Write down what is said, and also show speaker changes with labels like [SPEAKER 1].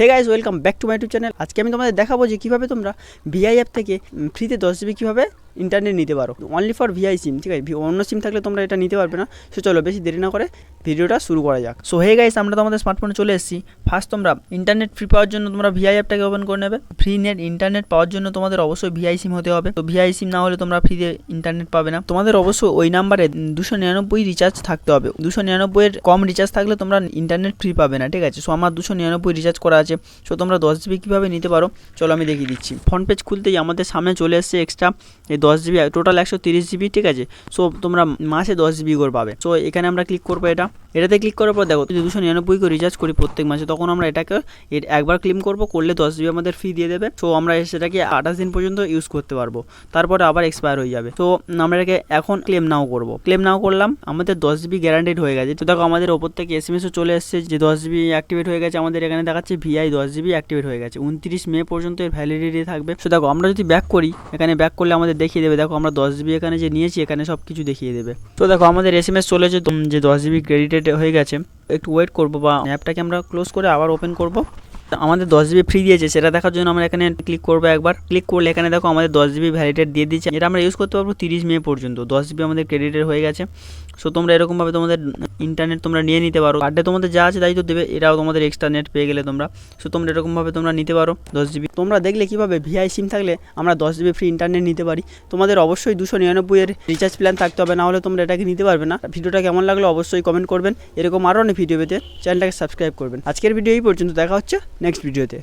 [SPEAKER 1] Hey guys welcome back to my YouTube channel আজকে আমি তোমাদের দেখাবো যে কীভাবে তোমরা ভিআই অ্যাপ থেকে ফ্রিতে দশ জিবি কীভাবে ইন্টারনেট নিতে পারো। অনলি ফর ভিআই সিম ঠিক আছে? অন্য সিম থাকলে তোমরা এটা নিতে পারবে না। সো চলো, বেশি দেরি না করে ভিডিওটা শুরু করা যাক। সো হে গাইস আমরা তোমাদের স্মার্টফোনে চলে এসেছি। ফার্স্ট তোমরা ইন্টারনেট ফ্রি পাওয়ার জন্য তোমরা ভিআই অ্যাপটাকে ওপেন করে নেবে। ফ্রি নেট ইন্টারনেট পাওয়ার জন্য তোমাদের অবশ্যই ভিআই সিম হতে হবে। তো ভিআই সিম না হলে তোমরা ফ্রিতে ইন্টারনেট পাবে না। তোমাদের অবশ্যই ওই নাম্বারে দুশো নিরানব্বই রিচার্জ থাকতে হবে। দুশো নিরানব্বইয়ের কম রিচার্জ থাকলে তোমরা ইন্টারনেট ফ্রি পাবে না, ঠিক আছে? সো আমার দুশো নিরানব্বই রিচার্জ করা আছে। সো তোমরা দশ জিবি কীভাবে নিতে পারো? চলো, আমি দেখিয়ে দিচ্ছি। ফ্রন্ট পেজ খুলতেই আমাদের সামনে চলে এসছে এক্সট্রা দশ জিবি টোটাল একশো তিরিশ জিবি, ঠিক আছে? সো তোমরা মাসে দশ জিবি করে পাবে। সো এখানে আমরা ক্লিক করব এটা। এটাতে ক্লিক করার পর দেখো, যদি দুশো নিরানব্বই করে রিচার্জ করি প্রত্যেক মাসে, তখন আমরা এটাকে একবার ক্লেম করব, করলে দশ জিবি আমাদের ফ্রি দিয়ে দেবে। সো আমরা সেটাকে আঠাশ দিন পর্যন্ত ইউজ করতে পারব। তারপরে আবার এক্সপায়ার হয়ে যাবে। তো আমরা এটাকে এখন ক্লেম নাও করব। ক্লেম নাও করলাম, আমাদের দশ জিবি গ্যারান্টেড হয়ে গেছে। তো দেখো, আমাদের ওপর থেকে এস এম এসও চলে এসেছে, যে দশ জিবি অ্যাক্টিভেট হয়ে গেছে আমাদের এখানে দেখাচ্ছে ভিআই দশ জিবি অ্যাক্টিভেট হয়ে গেছে। উনত্রিশ মে পর্যন্ত এর ভ্যালিডিটি থাকবে। তো দেখো, আমরা যদি ব্যাক করি, এখানে ব্যাক করলে আমাদের দেখিয়ে দেবে। দেখো আমরা দশ জিবি এখানে যে নিয়েছি, এখানে সব কিছু দেখিয়ে দেবে। তো দেখো আমাদের এস এম এস চলেছে যে দশ জিবি ক্রেডিটেড হয়ে গেছে। একটু ওয়েট করব বা অ্যাপটাকে আমরা ক্লোজ করে আবার ওপেন করব। আমাদের দশ জিবি ফ্রি দিয়েছে, সেটা দেখার জন্য আমরা এখানে ক্লিক করব একবার। ক্লিক করলে এখানে দেখো আমাদের দশ জিবি ভ্যালিডেট দিয়ে দিচ্ছে এটা আমরা ইউজ করতে পারব তিরিশ মে পর্যন্ত। দশ জিবি আমাদের ক্রেডিটের হয়ে গেছে। সো তোমরা এরকমভাবে তোমাদের ইন্টারনেট তোমরা নিয়ে নিতে পারো। পার ডে তোমাদের যা আছে তাই তো দেবে, এটাও তোমাদের এক্সট্রা নেট পেয়ে গেলে তোমরা। সো তোমরা এরকমভাবে তোমরা নিতে পারো দশ জিবি তোমরা দেখলে কীভাবে ভিআই সিম থাকলে আমরা দশ জিবি ফ্রি ইন্টারনেট নিতে পারি। তোমাদের অবশ্যই দুশো নিরানব্বই এর রিচার্জ প্ল্যান থাকতে হবে, না হলে তোমরা এটাকে নিতে পারবে না। ভিডিওটা কেমন লাগল অবশ্যই কমেন্ট করবেন। এরকম আরও অনেক ভিডিও পেতে চ্যানেলটাকে সাবস্ক্রাইব করবেন। আজকের ভিডিও এই পর্যন্ত। দেখা হচ্ছে নেক্সট ভিডিওতে